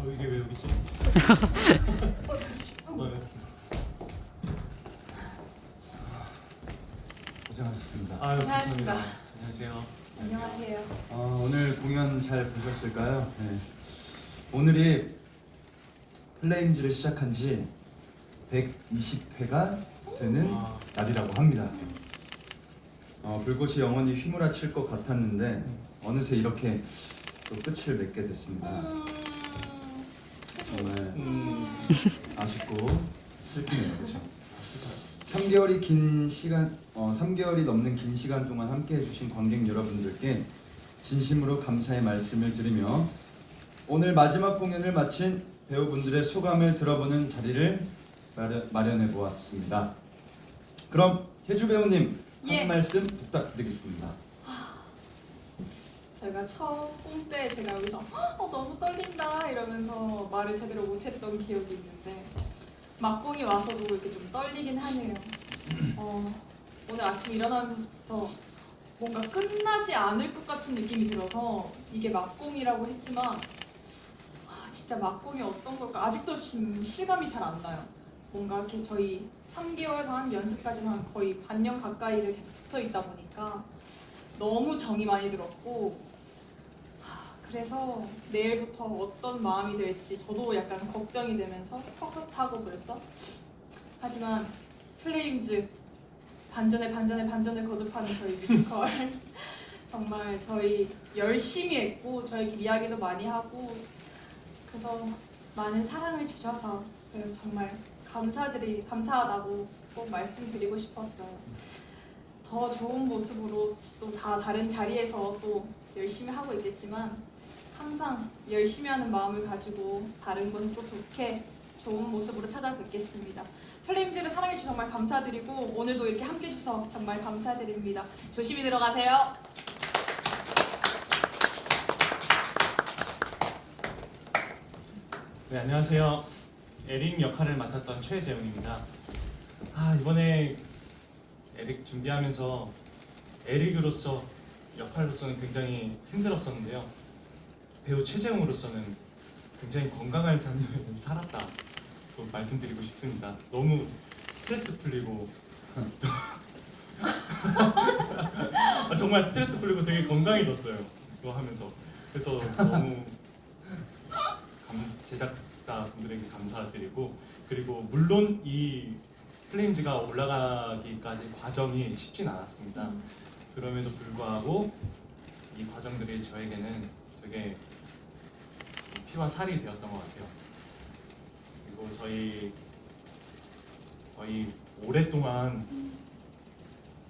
어 이게 왜 여기 있지? 고생하셨습니다. 아유 고생하셨습니다. 감사합니다. 안녕하세요. 안녕하세요. 어, 오늘 공연 잘 보셨을까요? 네. 오늘이 플레임즈를 시작한 지 120회가 되는 아, 날이라고 합니다. 어, 불꽃이 영원히 휘몰아칠 것 같았는데 어느새 이렇게 또 끝을 맺게 됐습니다. 음, 정말 음, 아쉽고 슬프네요, 그렇죠? 3개월이 긴 시간, 어, 3개월이 넘는 긴 시간 동안 함께 해 주신 관객 여러분들께 진심으로 감사의 말씀을 드리며 오늘 마지막 공연을 마친 배우분들의 소감을 들어보는 자리를 마련, 해 보았습니다. 그럼 혜주 배우님 한 예. 말씀 부탁드리겠습니다. 제가 처음 뽕때 제가 여기서 어, 너무 떨린다 이러면서 말을 제대로 못했던 기억이 있는데 막공이 와서도 이렇게 좀 떨리긴 하네요. 어, 오늘 아침 일어나면서부터 뭔가 끝나지 않을 것 같은 느낌이 들어서 이게 막공이라고 했지만 아, 진짜 막공이 어떤 걸까 아직도 지금 실감이 잘 안 나요. 뭔가 이렇게 저희 3개월간 연습까지는 거의 반년 가까이를 계속 붙어 있다 보니까 너무 정이 많이 들었고 하, 그래서 내일부터 어떤 마음이 될지 저도 약간 걱정이 되면서 헛헛하고 그랬어. 하지만 플레임즈 반전에 반전에 반전을 거듭하는 저희 뮤지컬 정말 저희 열심히 했고 저희끼리 이야기도 많이 하고 그래서 많은 사랑을 주셔서 그 정말 감사드리 감사하다고 꼭 말씀드리고 싶었어요. 더 좋은 모습으로 또 다 다른 자리에서 또 열심히 하고 있겠지만 항상 열심히 하는 마음을 가지고 다른 건 또 좋게 좋은 모습으로 찾아뵙겠습니다. 플레임즈를 사랑해주셔서 정말 감사드리고 오늘도 이렇게 함께 해주셔서 정말 감사드립니다. 조심히 들어가세요. 네 안녕하세요. 에릭 역할을 맡았던 최재웅입니다. 아 이번에 에릭 준비하면서 에릭으로서 역할로서는 굉장히 힘들었었는데요. 배우 최재웅으로서는 굉장히 건강한 장면을 살았다. 고 말씀드리고 싶습니다. 너무 스트레스 풀리고 아, 정말 스트레스 풀리고 되게 건강해졌어요. 이거 하면서 그래서 너무 감- 제작자 분들에게 감사드리고 그리고 물론 이 플레임즈가 올라가기까지 과정이 쉽진 않았습니다. 그럼에도 불구하고 이 과정들이 저에게는 되게 피와 살이 되었던 것 같아요. 그리고 저희 저희 오랫동안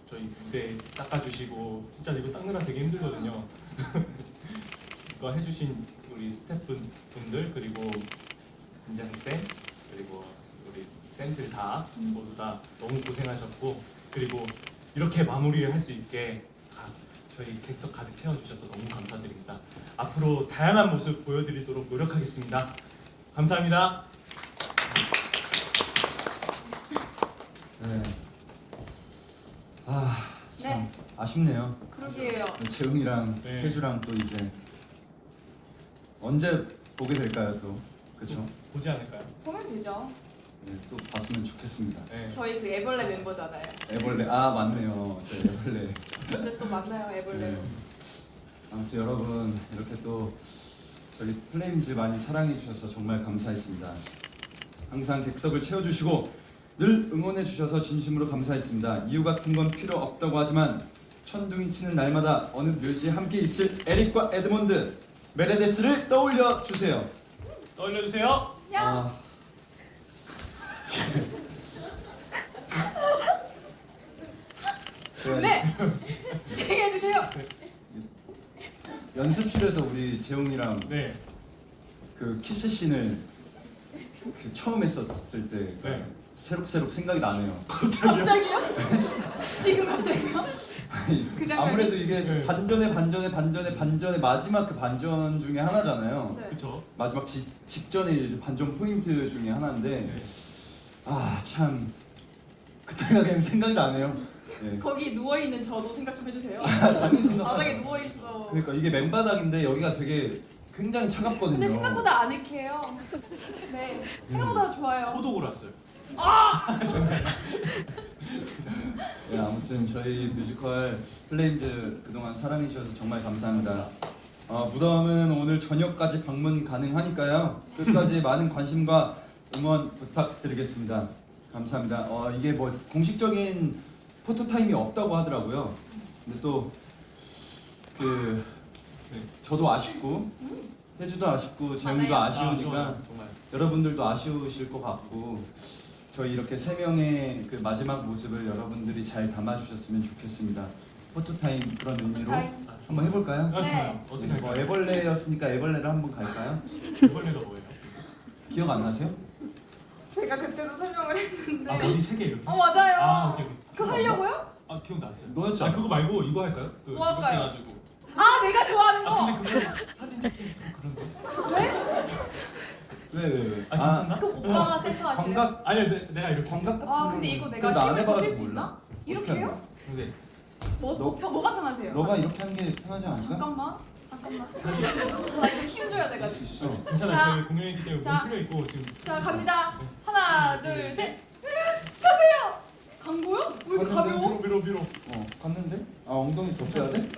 저희 무대 닦아주시고 진짜 이거 닦느라 되게 힘들거든요. 이거 해주신 우리 스태프분들 그리고 김장 쌤 그리고 우리 쌤들 다 모두 다 너무 고생하셨고 그리고 이렇게 마무리를 할 수 있게 다 저희 객석 가득 채워주셔서 너무 감사드립니다. 앞으로 다양한 모습 보여드리도록 노력하겠습니다. 감사합니다. 네. 아, 참 네. 아쉽네요. 그러게요. 재웅이랑 네. 혜주랑 또 이제 언제 보게 될까요, 또? 그렇죠? 보지 않을까요? 보면 되죠. 네, 또 봤으면 좋겠습니다. 네. 저희 그 애벌레 멤버잖아요. 애벌레 아 맞네요, 저 애벌레. 근데 또 만나요 애벌레로. 네. 아무튼 여러분 이렇게 또 저희 플레임즈 많이 사랑해 주셔서 정말 감사했습니다. 항상 객석을 채워주시고 늘 응원해 주셔서 진심으로 감사했습니다. 이유 같은 건 필요 없다고 하지만 천둥이 치는 날마다 어느 묘지에 함께 있을 에릭과 에드몬드 메레데스를 떠올려 주세요. 떠올려주세요. 야. 아. 네. 네. 진행해 주세요. 연습실에서 우리 재웅이랑 네. 그 키스 씬을 그 처음 했었을 때 네. 새록새록 생각이 나네요. 갑자기요? 지금 갑자기요? 그 장면이? 아무래도 이게 네. 반전의 반전의 반전의 반전의 마지막 그 반전 중에 하나잖아요. 네. 그렇죠. 마지막 지, 직전에 이제 반전 포인트 중에 하나인데 네. 아 참 그때가 그냥 생각이 나네요. 네. 거기 누워 있는 저도 생각 좀 해주세요. 바닥에 누워 있어. 그러니까 이게 맨바닥인데 여기가 되게 그 굉장히 차갑거든요. 근데 생각보다 아늑해요. 네, 생각보다 좋아요. 호독으로 왔어요. 네, 아무튼 저희 뮤지컬 플레임즈 그동안 사랑해 주셔서 정말 감사합니다. 어, 무덤은 오늘 저녁까지 방문 가능하니까요. 끝까지 많은 관심과 응원 부탁드리겠습니다. 감사합니다. 어, 이게 뭐 공식적인 포토 타임이 없다고 하더라고요. 근데 또그 저도 아쉽고 혜주도 아쉽고 재웅도 맞아요. 아쉬우니까 아, 정말 여러분들도 아쉬우실 것 같고 저희 이렇게 세 명의 그 마지막 모습을 여러분들이 잘 담아주셨으면 좋겠습니다. 포토 타임 그런 의미로 타임. 아, 한번 해볼까요? 아, 네. 좋아요. 어떻게 네, 뭐 할까요? 애벌레였으니까 애벌레를 한번 갈까요? 이번에가 뭐예요? 기억 안 나세요? 제가 그때도 설명을 했는데. 아 머리 세개 이렇게. 어 맞아요. 아 오케이 오케이. 그거 하려고요? 아 기억났어요. 너였죠? 아 그거 말고 이거 할까요? 그 뭐 할까요? 이렇게 해가지고. 아 내가 좋아하는 아 거. 근데 그거 사진 찍기 좀 그런데. 왜 왜 왜? 아 괜찮나? 그 오빠가 센터 하실래요? 광각 아니야 내, 내가 이렇게. 광각 같은 아 근데 이거 내가 나안 힘을 해봐가지고 버틸 수 몰라. 있나? 하는 거야? 근데 뭐, 너- 뭐 뭐가 편하세요? 너가 이렇게 하는 게 편하지 않을까? 잠깐만 잠깐만 나 이거 힘줘야 돼가지고 있어. 괜찮아요. 자. 저희 공연이기 때문에 자. 몸 풀려 있고 지금. 자 갑니다 하나 둘셋 펴세요 간 거요? 왜 이렇게? 가벼워? 밀어 밀어 밀어. 어 갔는데? 아 엉덩이 더 빼야 돼?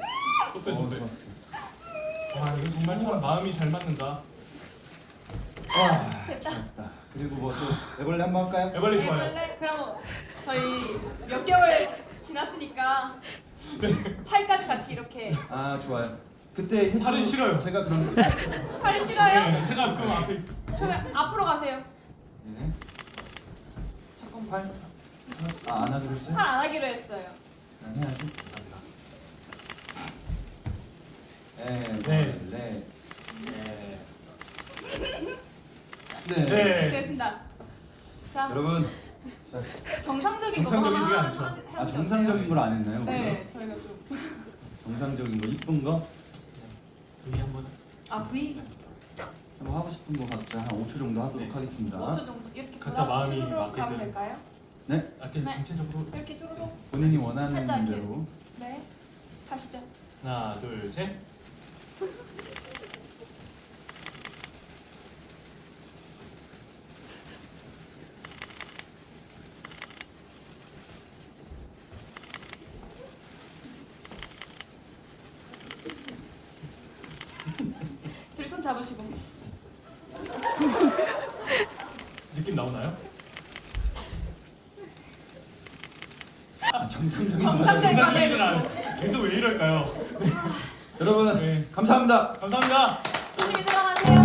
또 빼, 어. 좋았어. 와 이거 정말 참 마음이 잘 맞는다. 아, 됐다. 됐다. 그리고 뭐 또 애벌레 한 번 할까요? 애벌레 네, 좋아요. 원래 그럼 저희 몇 개월 지났으니까 팔까지 같이 이렇게 아 좋아요. 그때 혜주- 팔은 싫어요. 제가 그런 거. 팔이 싫어요? 네, 제가 그럼 앞에 있- 그러면 앞으로 가세요 네. 잠깐만 팔. 아 안아주랬어요 팔 안 하기로 했어요 안 해야지. 감사합니다. 네. 네. 네. 네. 네. 됐습니다 자 여러분. 자, 정상적인 거 하나. 하나 아 정상적인 걸 안 했나요? 우리가? 네 저희가 좀 정상적인 거 이쁜 거. 아, V 한번 하고 싶은 거 각자 한 5초 정도 하도록 네. 하겠습니다. 5초 정도 이렇게 각자 돌아- 마음이 맞게끔. 가면 될까요? 네. 아 그냥 네. 전체적으로 이렇게 쭈루룩 본인이 원하는 살짝. 대로. 네 가시죠 하나 둘 셋. 손 잡으시고 느낌 나오나요? 아, 정상적인 안- 계속 왜 이럴까요? 여러분 네. 감사합니다. 감사합니다. 조심히 들어가세요